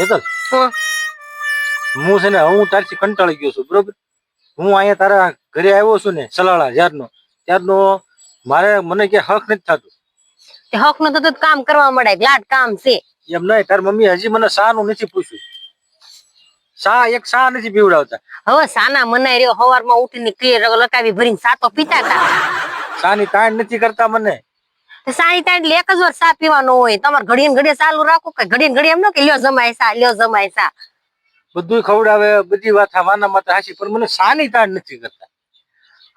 હેતલ હું છે ને હું તારથી કંટાળી ગયો છું બરોબર? હું અહીંયા તારા ઘરે આવ્યો છું ને સલાળા જ્યારનો ત્યારનો મારે મને કે હક નથી થતું. હકનું તો કામ કરવા મળે લાટ કામ છે. એમ નહીં તાર મમ્મી હજી મને શા નું નથી પૂછ્યું. શા એક શા નથી પીવડાવતા. હવે સાના મનાઈ રહ્યો સવારમાં ઉઠીને ક્લિયર લટાવી ભરીને સાતો પીતા હતા શા ની તાણ નથી કરતા મને. તો સાની ત્યાં એક જ વાર સા પીવાનો હોય. તમારે ઘડીએ ને ઘડીએ ચાલુ રાખો કે ઘડીએ ને ઘડીએ એમ ન કે લ્યો જમાય સા લ્યો જમાય સા બધું ખવડાવે બધી વાત વાના માતા હાસી. પણ મને સાની તાણ નથી કરતા.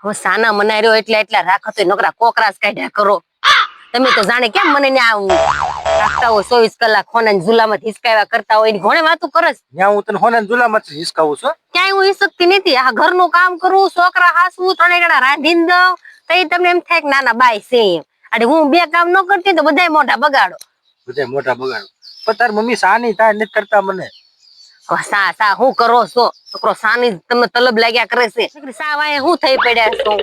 હવે સાના મનાઈ રહ્યો એટલે એટલા રાખો તો નકરા કોકરાસ કાઢ્યા કરો. તમે તો જાણે કેમ મને રાખતા હોય ચોવીસ કલાક હોના ઝુલામાં હિસકાવ્યા કરતા હોય ઘણે વાતું કરસ. ત્યાં હું તને હોના જુલામાંથી હિસકાવું છું ક્યાંય હું હિસકતી નથી. આ ઘરનું કામ કરું છોકરા હાસવું ત્રણે રાંધીને દઉં. તો તમને એમ થાય કે નાના બાય છે એમ. અને હું બે કામ ન કરતી તો બધાય મોઢા બગાડો. બધા મોટા બગાડો. પણ તાર મમ્મી શા ની તાણ નથી કરતા મને. હવે સા સા હું કરો છો? છોકરો સાની તમને તલબ લાગ્યા કરે છે. છોકરી સા વાય હું થઈ પડ્યા છો?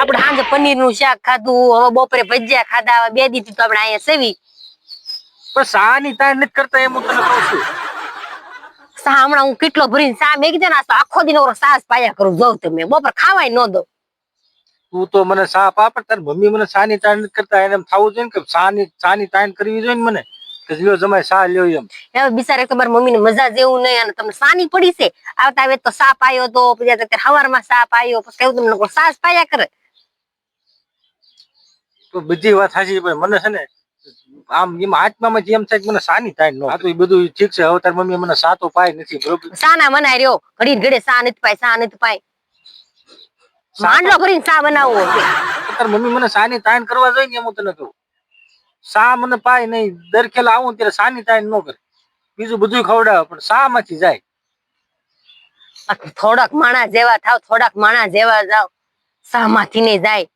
આપણે સાંજે પનીરનું શાક ખાધું હવે બપોરે ભજીયા ખાધા હવે બે દીધી તો આપણે અહીંયા સેવી. પણ શા ની તાણ નથી કરતા એમ હું તને કહું છું. સા હમણાં હું કેટલો ભરીને સા મેગી દે ને આ તો આખો દિન ઓરો સાસ પાયા કરું જોઉં તમે. બપોર ખાવાય ન દો તું તો મને શા પા પણ તાર મમ્મી મને શા ની તાણ કરતા એને થવું જોઈએ ને કે શા ની શા ની તાણ કરવી જોઈએ ને મને? કે લ્યો જમાય શા લ્યો એમ. હવે બિચારે તો મમ્મી ને મજા જેવું નહીં અને તમને સાની પડી છે. આવતા આવે તો સાપ પાયો તો પછી અત્યારે હવારમાં સા પાયો પછી તમને સાસ પાયા કરે? તો બધી વાત સાચી પણ મને છે ને આમ એમ આત્મામાં જેમ થાય કે મને સાની તાણ ન આ તો એ બધું ઠીક છે હવે તાર મમ્મી મને શા તો પાય નથી બરોબર? સાના મનાય રહ્યો. ઘડી ઘડે સા નથી પાય સા નથી પાય. સા માંડલો ભરીને સા બનાવવો તાર મમ્મી મને શા ની તાણ કરવા જોઈએ ને એમ હું તને કહું. શા મને પાય નહીં. દર ખેલા આવું ત્યારે શા ની તાણ ન કરે. બીજું બધું ખવડાવે પણ શા માંથી જાય થોડાક માણા જેવા થાવ થોડાક માણા જેવા જાવ. સામાંથી નહીં જાય.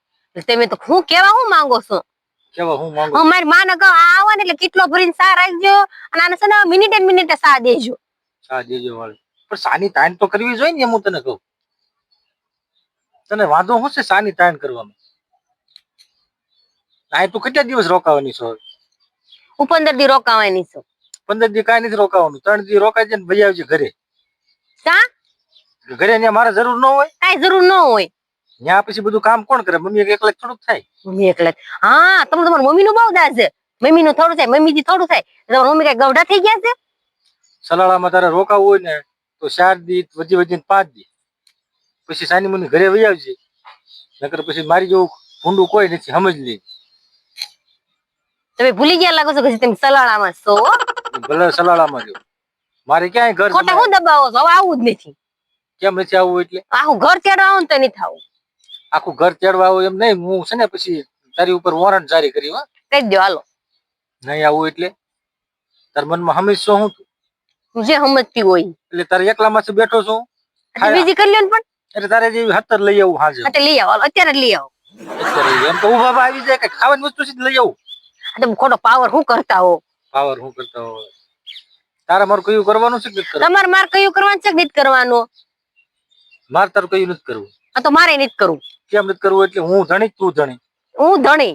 તમે તો હું કેવા હું માંગો છો? કેવા હું માંગુ મારી માને કહો આવો ને એટલે કેટલો ભરીને સા રાખજો અને આને છે ને મિનિટે મિનિટે સા દેજો. શા દેજો વાળી. પણ શાની તાણ તો કરવી જોઈએ ને એમ હું તને કહું. તને વાંધો શું છે સાની તાણ કરવામાં આ તું કેટલા દિવસ રોકાવાની છો હું પંદર દી રોકાવાની છું. પંદર દી કાંઈ નથી રોકાવાનું. ત્રણ દી રોકાઈ જાય ભાઈ આવજે ઘરે. ઘરે ત્યાં મારે જરૂર ન હોય? કાંઈ જરૂર ન હોય. ત્યાં પછી બધું કામ કોણ કરે? મમ્મી એકલા થોડુંક થાય. મમ્મી એકલા. હા તમે તમારી મમ્મી નું બહુ દાસ છે. મમ્મી નું થોડું થાય મમ્મી થી થોડું થાય. તમારી મમ્મી કઈ ગવડા થઈ ગયા છે? સલાળામાં તારે રોકાવું હોય ને તો ચાર દી વધી વધીને પાંચ દી. પછી સાની મુની ઘરે વહી આવજે. નકર પછી મારી જેવું ભૂંડું કોઈ નથી સમજ લે. તમે ભૂલી ગયા લાગો છો કે તમે સલાળામાં છો? ભલે સલાળામાં જો મારે ક્યાંય ઘર ખોટા હું દબાવો છો? હવે આવું જ નથી. કેમ નથી આવું એટલે? આખું ઘર ચડવા આવું ને તો નહીં થવું. આખું ઘર ચડવા આવું એમ નહીં હું છે ને પછી તારી ઉપર વોરંટ જારી કરી હો. કહી દો હાલો. નહીં આવું એટલે? તાર મનમાં હંમેશા હું તું જે સમજતી હોય. એટલે તારે એકલા માંથી બેઠો છું? બીજી કરી લ્યો ને પણ. એટલે તારે જે હતર લઈ આવું હાજર. એટલે લઈ આવો. અત્યારે જ લઈ આવો. એમ તો ઊભા આવી જાય કે ખાવાની વસ્તુ છે લઈ આવું. આ તો ખોટો પાવર શું કરતા હો? પાવર હું કરતા હો? તારે મારું કયું કરવાનું છે કે તમારે મારે કયું કરવાનું છે કે નથી કરવાનું? માર તારું કયું નથી કરવું. આ તો મારે નથી કરવું. કેમ નથી કરવું? એટલે હું ધણી તું ધણી? હું ધણી.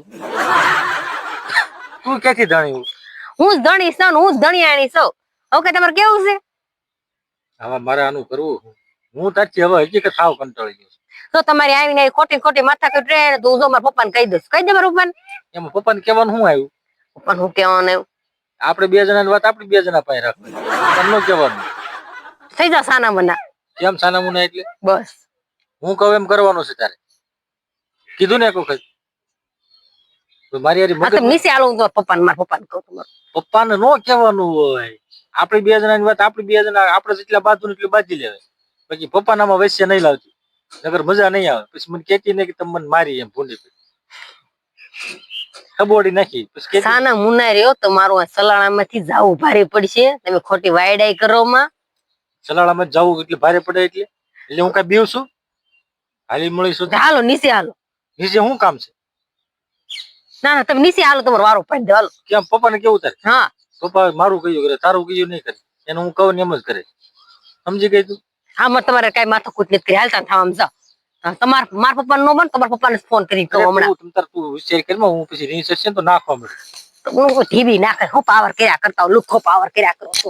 તું ક્યાંથી ધણી હું? હું ધણી છું હું ધણી આણી છું ઓકે કે તમારે કેવું છે? હવે મારે આનું કરવું? હું તારથી હવે હકીકત સાવ કંટાળી ગયો તો તમારી આવીને આવી ખોટી ને ખોટી માથા કઈ ટ્રેન તો મારા પપ્પાને કહી દઈશ. કહી દે મારા પપ્પાને. એમ પપ્પાને કહેવાનું શું આવ્યું? પપ્પાને હું કહેવાનું આવ્યું? આપણે બે જણાની વાત આપણે બે જણા પાસે રાખવી. તમને કહેવાનું. થઈ જા સાના મના કેમ સાના મુના એટલે? બસ. હું કહું એમ કરવાનું છે તારે. કીધું ને એક વખત મારી હારી મગજ નીચે આલું તો પપ્પાને મારા પપ્પાને કહું તમારું. પપ્પાને નો કહેવાનું હોય. આપણે બે જણાની વાત આપણે બે જણા આપણે જેટલા બાજુ એટલી બાજી લેવાય. પછી પપ્પાનામાં વૈશ્ય નહીં લાવતી. નગર મજા નહીં આવે. પછી મને કેતી નહીં કે તમે મને મારી એમ ભૂંડી ખબોડી નાખી. પછી સાના મુના રહ્યો તો મારું આ સલાણામાંથી જાવું ભારે પડશે. તમે ખોટી વાયડાઈ કરો માં. સલાળામાં જ જવું એટલે ભારે પડે એટલે? એટલે હું કઈ બીવ છું? હાલી મળીશું હાલો નીચે હાલો. નીચે શું કામ છે? ના ના તમે નીચે હાલો તમારો વારો પાડી દે હાલો. કેમ? પપ્પાને કેવું તારે હા. પપ્પા મારું કહ્યું કરે તારું કયું નહીં કરે. એને હું કહું ને એમ જ કરે. સમજી ગઈ તું? આમાં તમારે કઈ માથાકૂટ નથી કરી. હાલતા થવા જાઓ. તમાર માર પપ્પા નો બન તમારા પપ્પાને ફોન કરી કહું હમણાં. તું તમ તાર તું વિચાર કરી હું પછી રિસર્ચ તો નાખવા મળે. હું ટીવી નાખે. હું પાવર કર્યા કરતા લુખો પાવર કર્યા કરો છો?